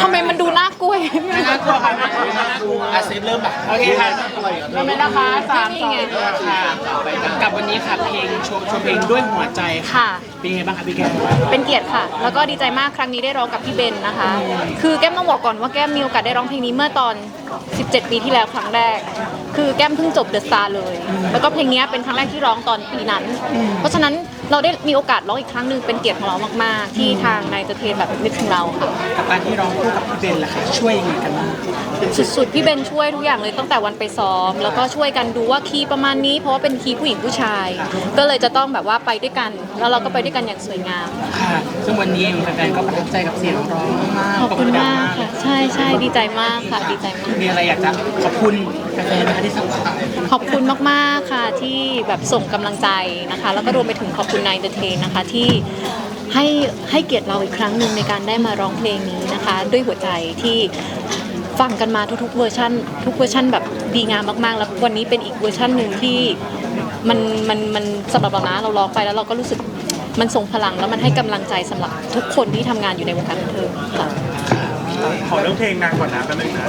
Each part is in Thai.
ทำไมมันดูน่ากลัวอย่างนี้น่ากลัวค่ะอาเซฟเริ่มแบบโอเคค่ะเริ่มเลยนะคะสามสองหนึ่งค่ะกับวันนี้ค่ะเพลงโชว์โชว์เพลงด้วยหัวใจค่ะค่ะเป็นไงบ้างคะพี่แก้วเป็นเกียรติค่ะ แล้วก็ดีใจมากครั้งนี้ได้ร้องกับพี่เบนนะคะ คือแก้มต้องบอกก่อนว่าแก้มมีโอกาสได้ร้องเพลงนี้เมื่อตอน 17 ปีที่แล้วครั้งแรก คือแก้มเพิ่งจบเดอะสตาร์เลย แล้วก็เพลงนี้เป็นครั้งแรกที่ร้องตอนปีนั้น เพราะฉะนั้น เราได้มีโอกาสร้องอีกครั้งหนึ่งเป็นเกียรติของเรามาก ๆ ที่ทางนายเตอร์เทนแบบนึกถึงเราค่ะ กับการที่ร้องคู่กับพี่เบนล่ะค่ะช่วยยังไงกันบ้างสุดๆ พี่เบนช่วยทุกอย่างเลยตั้งแต่วันไปซ้อม แล้วก็ช่วยกันดูว่าคีย์ประมาณนี้ เพราะว่าเป็นคีย์ผู้หญิงผู้ชาย ก็เลยจะต้องแบบว่าไปด้วยกัน แล้วเราก็ไปด้วยกันอย่างสวยงาม ค่ะซึ่งวันนี้เองแฟนๆก็ประทับใจกับเสียงร้องมากขอบคุณมากค่ะ ใช่ใช่ดีใจมากค่ะ ดีใจมาก มีอะไรอยากจะขอบคุณแฟนๆนะคะที่สั่งสรรค์ขอบคุณมากๆค่ะที่แบบส่งกำลังใจนะคะ แล้วก็รวมไปถึงขอบคุณนายเดเทนนะคะที่ให้ให้เกียรติเราอีกครั้งหนึ่งในการได้มาร้องเพลงนี้นะคะ ด้วยหัวใจที่ฟังกันมาทุกๆเวอร์ชันทุกเวอร์ชันแบบดีงามมากๆ แล้ววันนี้เป็นอีกเวอร์ชันหนึ่งที่มันมันมันสำหรับเรานะเราร้องไปแล้วเราก็รู้สึกมันส่งพลังแล้วมันให้กำลังใจสำหรับทุกคนที่ทำงานอยู่ในวงการบันเทิงค่ะ ขอเรื่องเพลงนางก่อนนะแป๊บนึงนะ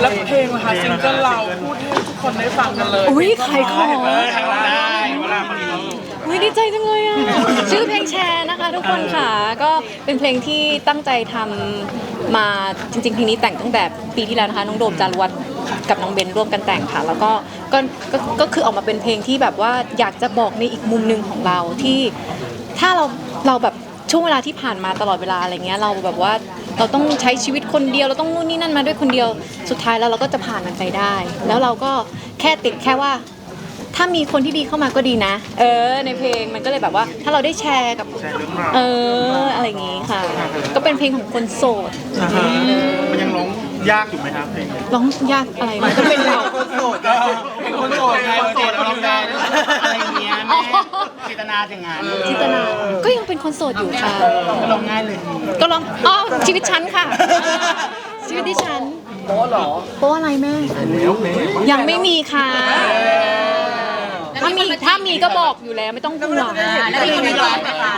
แล้วเพลงนะคะซิงเกิลเราพูดให้ทุกคนได้ฟังกันเลยอุ้ยใครขอเออทำได้เวลามันมี อุ๊ยดีใจจังเลยอะ ชื่อเพลงแชร์นะคะ ทุกคนค่ะ ก็เป็นเพลงที่ตั้งใจทำมาจริง ๆ เพลงนี้แต่งตั้งแต่ปีที่แล้วนะคะ น้องโดมจารวัตรกับน้องเบนร่วมกันแต่งค่ะ แล้วก็ก็ก็ก็คือออกมาเป็นเพลงที่แบบว่าอยากจะบอกในอีกมุมหนึ่งของเราที่ถ้าเราเราแบบช่วงเวลาที่ผ่านมาตลอดเวลาอะไรเงี้ยเราแบบว่าเราต้องใช้ชีวิตคนเดียวเราต้องนู่นนี่นั่นมาด้วยคนเดียวสุดท้ายแล้วเราก็จะผ่านมันไปได้ แล้วเราก็แค่ติดแค่ว่า ถ้ามีคนที่ดีเข้ามาก็ดีนะ เออ ในเพลงมันก็เลยแบบว่า ถ้าเราได้แชร์กับ แชร์เรื่องราวเออ อะไรอย่างงี้ค่ะ ก็เป็นเพลงของคนโสดนะฮะมันยังร้องยากอยู่ไหมครับเพลงนี้ร้องยากอะไรมันก็เป็นเราคนโสดเป็นคนโสดไงคนโสดร้องได้อะไรอย่างเงี้ยแม่จิตนาอย่างงั้นจิตนา ก็ยังเป็นคนโสดอยู่ค่ะ ก็ร้องง่ายเลยก็ร้องอ๋อชีวิตฉันค่ะ ชีวิตดิฉันโป๊เหรอโป๊อะไรแม่ ยังไม่มีค่ะ ถ้ามีถ้ามีก็บอกอยู่แล้วไม่ต้องห่วงแล้วมีมีร้องไหมคะ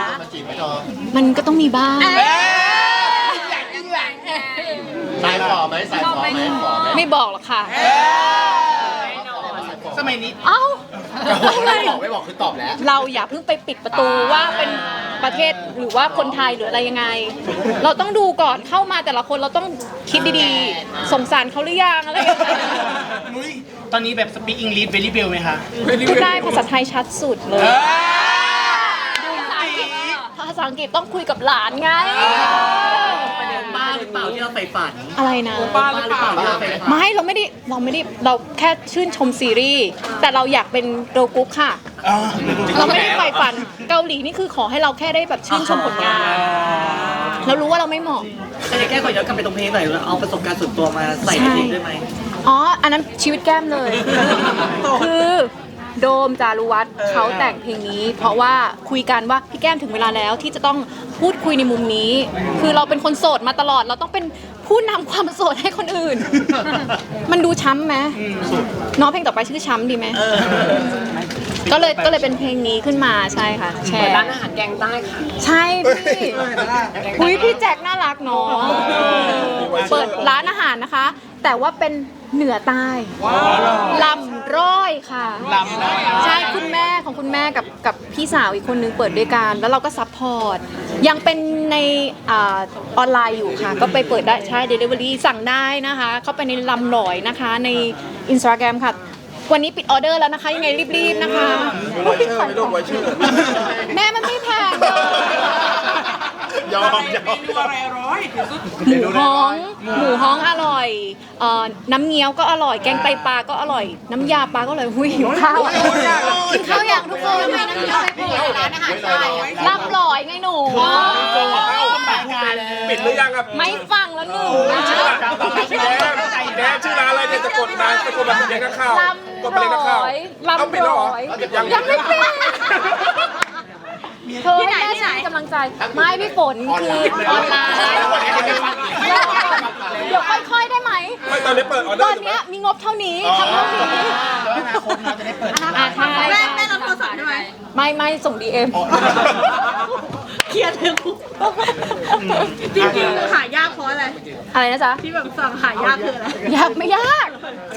มันก็ต้องมีบ้างสายฝ่อไหมสายฝ่อไหมฝ่อไหมไม่บอกหรอกค่ะ สมัยนี้เอ้าอะไรไม่บอกไม่บอกคือตอบแล้ว เราอย่าเพิ่งไปปิดประตูว่าเป็นประเทศหรือว่าคนไทยหรืออะไรยังไง เราต้องดูก่อนเข้ามาแต่ละคนเราต้องคิดดีๆ สงสารเขาหรือยังอะไรอย่างเงี้ยนุ้ย ตอนนี้แบบสปีกอังกฤษเวลี่เบลไหมคะพูดได้ภาษาไทยชัดสุดเลย ภาษาอังกฤษต้องคุยกับหลานไงบ้าหรือเปล่าที่เราใฝ่ฝันอะไรนะ บ้าหรือเปล่าที่เราใฝ่ฝันไม่เราไม่ได้เราไม่ได้เราแค่ชื่นชมซีรีส์แต่เราอยากเป็นโรกุ๊กค่ะเราไม่ได้ใฝ่ฝันเกาหลีนี่คือขอให้เราแค่ได้แบบชื่นชมผลงานเรารู้ว่าเราไม่เหมาะ แต่แก้ขอย้อนกลับไปตรงเพลงหน่อยเอาประสบการณ์ส่วนตัวมาใส่ในเพลงด้วยไหม อ๋อ อันนั้นชีวิตแก้มเลย คือโดมจารุวัฒน์เขาแต่งเพลงนี้ เพราะว่าคุยกันว่าพี่แก้มถึงเวลาแล้วที่จะต้องพูดคุยในมุมนี้ คือเราเป็นคนโสดมาตลอด เราต้องเป็นผู้นำความโสดให้คนอื่น มันดูช้ำไหมน้องเพลงต่อไปชื่อช้ำดีไหม ก็เลยก็เลยเป็นเพลงนี้ขึ้นมาใช่ค่ะแชร์ร้านอาหารแกงใต้ค่ะ ใช่พี่อุ้ยพี่แจ็คน่ารักเนาะเปิดร้านอาหารนะคะ แต่ว่าเป็นเหนือใต้ลำร้อยค่ะ ลำร้อยใช่คุณแม่ของคุณแม่กับกับพี่สาวอีกคนนึงเปิดด้วยกันแล้วเราก็ซัพพอร์ตยังเป็นในอาออนไลน์อยู่ค่ะ ก็ไปเปิดได้ใช่ Delivery สั่งได้นะคะ เข้าไปในลำหลอยนะคะใน Instagram ค่ะ วันนี้ปิดออเดอร์แล้วนะคะ ยังไงรีบๆนะคะไว้ชื่อไม่ต้องไว้ชื่อแม่มันไม่แพงเลยยอมยอมอะไรร้อยที่สุดหมูฮ้องหมูฮ้องอร่อยเอ่อน้ำเงี้ยวก็อร่อย แกงไตปลาก็อร่อย น้ำยาปลาก็อร่อยหุยหิวข้าวกินข้าวอย่างทุกคนทำไมน้ำเงี้ยวไปโผล่ร้านอาหารใต้ลำลอยไงหนูปิดหรือยังอะไม่ฟังแล้วหนู กดมาจะกดมาเป็นนักข่าวลกดไปเลยนักำข่าวร้อย เอาลำปิดแล้วเหรร้ออยยังยังไม่ปิดเธอแม่ฉันมีกำลังใจ ไม่พี่ฝนคือออนไลน์เดี๋ยวค่อยๆได้ไหม ไม่ตอนนี้เปิดออเดตออร์นอยู่ไหม เนี้ยมีงบเท่านี้ทำเท่านี้แล้วอนาคตเราจะได้เปิดอะใช่แม่แม่รับโทรศัพท์ใช่ไหมไม่ไม่ส่งดีเอ็ม เครียดเลยจริงๆหายากเพราะอะไร อะไรนะจ๊ะ ที่แบบสั่งหายากคืออะไร ยากไม่ยาก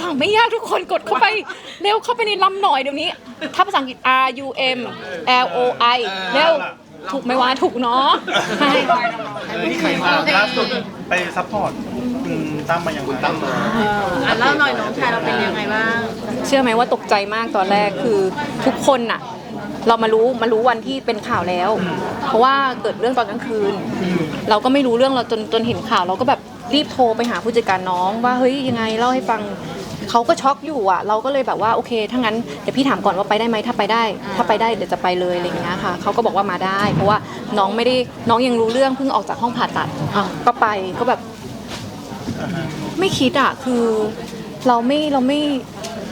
สั่งไม่ยากทุกคนกดเข้าไป เร็วเข้าไปในลำหน่อยเดี๋ยวนี้ ถ้าภาษาอังกฤษ R U M L O I เร็วถูกไหมวะถูกเนาะใช่ที่ใครมาล่าสุดไปซัพพอร์ตคุณตั้มมาอย่างไรตั้มมาอะแล้วหน่อยน้องชายเราเป็นยังไงบ้าง เชื่อไหมว่าตกใจมากตอนแรกคือทุกคนน่ะ เรามารู้มารู้วันที่เป็นข่าวแล้ว เพราะว่าเกิดเรื่องตอนกลางคืน เราก็ไม่รู้เรื่องเราจนจนเห็นข่าวเราก็แบบรีบโทรไปหาผู้จัดการน้องว่าเฮ้ยยังไงเล่าให้ฟังเขาก็ช็อกอยู่อะ เราก็เลยแบบว่าโอเคถ้างั้นเดี๋ยวพี่ถามก่อนว่าไปได้ไหมถ้าไปได้ ถ้าไปได้เดี๋ยวจะไปเลยอะไรอย่างเงี้ยค่ะเขาก็บอกว่ามาได้ เพราะว่าน้องไม่ได้น้องยังรู้เรื่องเพิ่งออกจากห้องผ่าตัดอะก็ไปก็แบบ ไม่คิดอะคือเราไม่เราไม่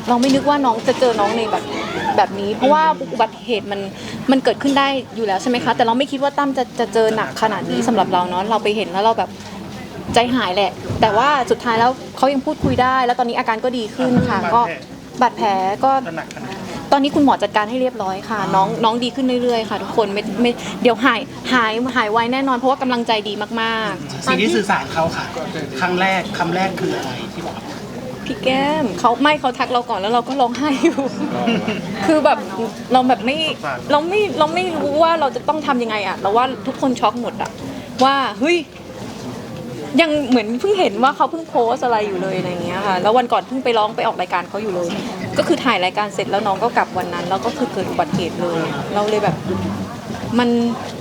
เราไม่นึกว่าน้องจะเจอน้องในแบบแบบนี้ เพราะว่าอุบัติเหตุมันมันเกิดขึ้นได้อยู่แล้วใช่ไหมคะ แต่เราไม่คิดว่าตั้มจะจะเจอหนักขนาดนี้สำหรับเราเนาะเราไปเห็นแล้วเราแบบใจหายแหละ แต่ว่าสุดท้ายแล้วเขายังพูดคุยได้ แล้วตอนนี้อาการก็ดีขึ้นค่ะ ก็บาดแผลก็จะหนักขนาดไหนตอนนี้คุณหมอจัดการให้เรียบร้อยค่ะ น้องน้องดีขึ้นเรื่อยๆค่ะ ทุกคนไม่ไม่เดี๋ยวหายหายหายไวแน่นอน เพราะว่ากำลังใจดีมากๆ สิ่งที่สื่อสารเขาค่ะ ครั้งแรกคำแรกคืออะไรที่บอก พี่แก้มเขาไม่เขาทักเราก่อนแล้วเราก็ร้องไห้อยู่ คือแบบเราแบบไม่เราไม่เราไม่รู้ว่าเราจะต้องทำยังไงอะเราว่าทุกคนช็อกหมดอะว่าเฮ้ย ยังเหมือนเพิ่งเห็นว่าเขาเพิ่งโพสต์อะไรอยู่เลยอะไรอย่างเงี้ยค่ะ แล้ววันก่อนเพิ่งไปร้องไปออกรายการเขาอยู่เลย ก็คือถ่ายรายการเสร็จแล้วน้องก็กลับวันนั้น แล้วก็คือเกิดอุบัติเหตุเลย เราเลยแบบ มัน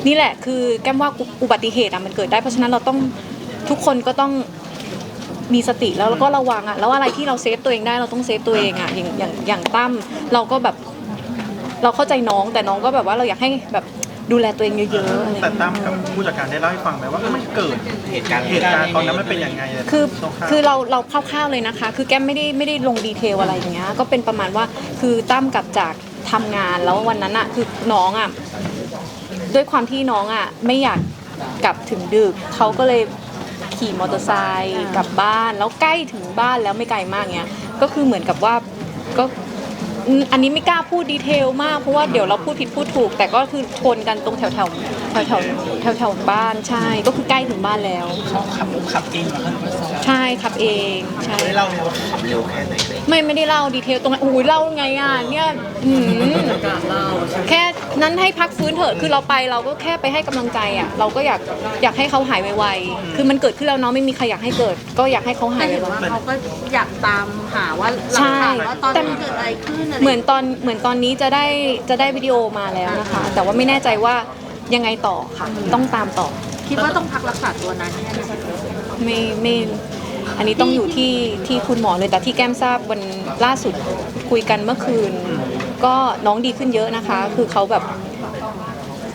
นี่แหละคือแก้มว่าอุบัติเหตุอะมันเกิดได้เพราะฉะนั้นเราต้องทุกคนก็ต้อง มีสติแล้วแล้วก็ระวังอะแล้วอะไรที่เราเซฟตัวเองได้เราต้องเซฟตัวเองอะอย่างอย่างอย่างตั้มเราก็แบบเราเข้าใจน้องแต่น้องก็แบบว่าเราอยากให้แบบดูแลตัวเองเยอะๆอะไรอย่างแต่เงี้ยตั้มกับผู้จัดการได้เล่าให้ฟังไหมว่ามันเกิดเหตุการณ์เหตุการณ์ตอนนั้นมันเป็นยังไงะคือร่วๆคือเราเราคร่าวๆเลยนะคะ คือแก้มไม่ได้ไม่ได้ลงดีเทลอะไรอย่างเงี้ย ก็เป็นประมาณว่าคือตั้มกลับจากทำงานแล้ววันนั้นอะคือน้องอะด้วยความที่น้องอะไม่อยากกลับถึงดึกเขาก็เลย ขี่มอเตอร์ไซค์กลับบ้าน แล้วใกล้ถึงบ้านแล้วไม่ไกลมากเนี้ยก็คือเหมือนกับว่าก็ อืมอันนี้ไม่กล้าพูดดีเทลมากเพราะว่าเดี๋ยวเราพูดผิดพูดถูก แต่ก็คือชนกันตรงแถวแถวแถวแถวแถวแถวๆบ้านใช่ ก็คือใกล้ถึงบ้านแล้ว เขาขับรถขับเองเหรอครับใช่ขับเองใช่ ได้เล่าเลยว่าขับเร็วแค่ไหนเลยไม่ไม่ได้เล่าดีเทลตรงนั้นโอ้ยเล่าไงอะเนี่ยอืมการเล่าใช่ไหมแค่นั้นให้พักฟื้นเถอะคือเราไปเราก็แค่ไปให้กำลังใจอะ เราก็อยากอยากให้เขาหายไวๆคือมันเกิดขึ้นแล้วเนาะไม่มีใครอยากให้เกิด ก็อยากให้เขาหาแต่ยเห็นไวว่าๆเขาก็อยากตามหาว่าหลักฐานว่าตอนนี้เกิดอะไรขึ้นอะไรเหมือนตอนเหมือนตอนนี้จะได้จะได้วิดีโอมาแล้วนะคะ แต่ว่าไม่แน่ใจว่ายังไงต่อค่ะ ต้องตามต่อ คิดว่าต้องพักรักษาตัวนานแค่ไหนไม่ไม่อันนี้ต้องอยู่ที่ที่คุณหมอเลยแต่ที่แก้มทราบวันล่าสุดคุยกันเมื่อคืน ก็น้องดีขึ้นเยอะนะคะ คือเขาแบบ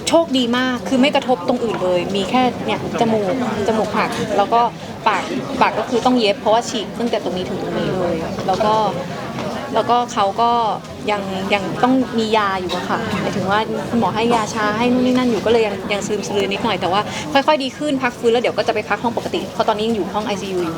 โชคดีมากคือไม่กระทบตรงอื่นเลย มีแค่เนี่ยจมูกจมูกหัก แล้วก็ปากปากก็คือต้องเย็บ เพราะว่าฉีกตั้งแต่ตรงนี้ถึงตรงนี้เลย แล้วก็ แล้วก็เขาก็ยังยังต้องมียาอยู่อะค่ะหมายถึงว่าคุณหมอให้ยาชาให้นู่นนี่นั่นอยู่ก็เลยยังยังซึมซึมนิดหน่อยแต่ว่าค่อยๆดีขึ้นพักฟื้นแล้วเดี๋ยวก็จะไปพักห้องปกติเพราะตอนนี้ยังอยู่ห้อง ICU อยู่